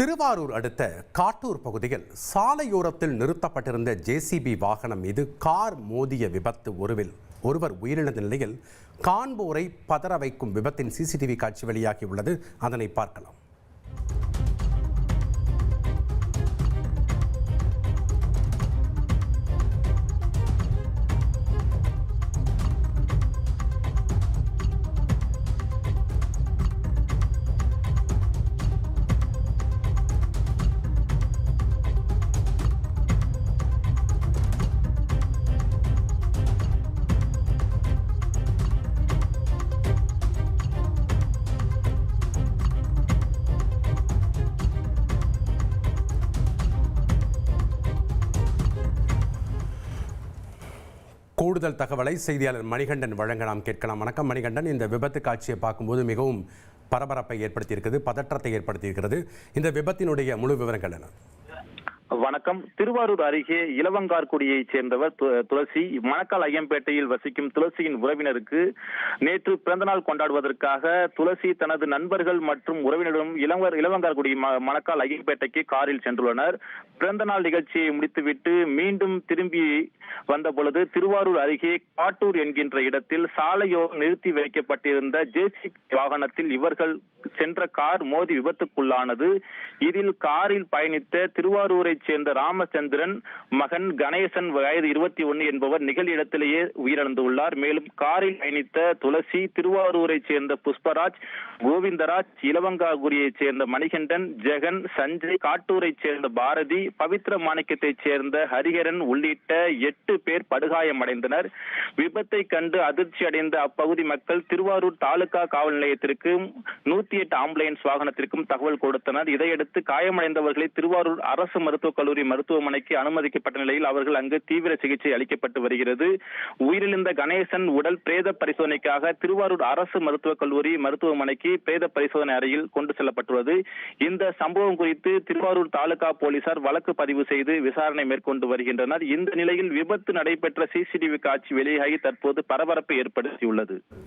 திருவாரூர் அடுத்த காட்டூர் பகுதியில் சாலையோரத்தில் நிறுத்தப்பட்டிருந்த ஜேசிபி வாகனம் மீது கார் மோதிய விபத்து ஒருவில். ஒருவர் உயிரிழந்த நிலையில் காண்போரை பதற வைக்கும் விபத்தின் சிசிடிவி காட்சி வெளியாகியுள்ளது அதனை பார்க்கலாம். கூடுதல் தகவலை செய்தியாளர் மணிகண்டன் வழங்கலாம் கேட்கலாம். வணக்கம் மணிகண்டன். இந்த விபத்து காட்சியை பார்க்கும்போது மிகவும் பரபரப்பை ஏற்படுத்தியிருக்கிறது பதற்றத்தை ஏற்படுத்தியிருக்கிறது. இந்த விபத்தினுடைய முழு விவரங்கள் என்ன? வணக்கம். திருவாரூர் அருகே இளவங்கார்குடியைச் சேர்ந்தவர் துளசி. மணக்கால் ஐயம்பேட்டையில் வசிக்கும் துளசியின் உறவினருக்கு நேற்று பிறந்தநாள் கொண்டாடுவதற்காக துளசி தனது நண்பர்கள் மற்றும் உறவினரும் இளவர் இளவங்கார்குடி மணக்கால் ஐயம்பேட்டைக்கு காரில் சென்றுள்ளனர். பிறந்தநாள் நிகழ்ச்சியை முடித்துவிட்டு மீண்டும் திரும்பி வந்த பொழுது திருவாரூர் அருகே காட்டூர் என்கின்ற இடத்தில் சாலையோ நிறுத்தி வைக்கப்பட்டிருந்த ஜேசி வாகனத்தில் இவர்கள் சென்ற கார் மோதி விபத்துக்குள்ளானது. இதில் காரில் பயணித்த திருவாரூரை பகுதியைச் சேர்ந்த ராமச்சந்திரன் மகன் கணேசன் வயது இருபத்தி ஒன்னு என்பவர் நிகழிடத்திலேயே உயிரிழந்துள்ளார். மேலும் காரில் பயணித்த துளசி திருவாரூரைச் சேர்ந்த புஷ்பராஜ் கோவிந்தராஜ் இலவங்காகுரியைச் சேர்ந்த மணிகண்டன் ஜெகன் சஞ்சய் காட்டூரைச் சேர்ந்த பாரதி பவித்ர மாணிக்கத்தைச் சேர்ந்த ஹரிஹரன் உள்ளிட்ட எட்டு பேர் படுகாயமடைந்தனர். விபத்தை கண்டு அதிர்ச்சி அடைந்த அப்பகுதி மக்கள் திருவாரூர் தாலுகா காவல் நிலையத்திற்கும் நூத்தி எட்டு ஆம்புலன்ஸ் வாகனத்திற்கும் தகவல் கொடுத்தனர். இதையடுத்து காயமடைந்தவர்களை திருவாரூர் அரசு மருத்துவக் கல்லூரி மருத்துவமனைக்கு அனுமதிக்கப்பட்ட நிலையில் அவர்கள் அங்கு தீவிர சிகிச்சை அளிக்கப்பட்டு வருகிறது. உயிரிழந்த கணேசன் உடல் பிரேத பரிசோதனைக்காக திருவாரூர் அரசு மருத்துவக் கல்லூரி மருத்துவமனைக்கு பிரேத பரிசோதனை அறையில் கொண்டு செல்லப்பட்டுள்ளது. இந்த சம்பவம் குறித்து திருவாரூர் தாலுகா போலீசார் வழக்கு பதிவு செய்து விசாரணை மேற்கொண்டு வருகின்றனர். இந்த நிலையில் விபத்து நடைபெற்ற சிசிடிவி காட்சி வெளியாகி தற்போது பரபரப்பு ஏற்படுத்தியுள்ளது.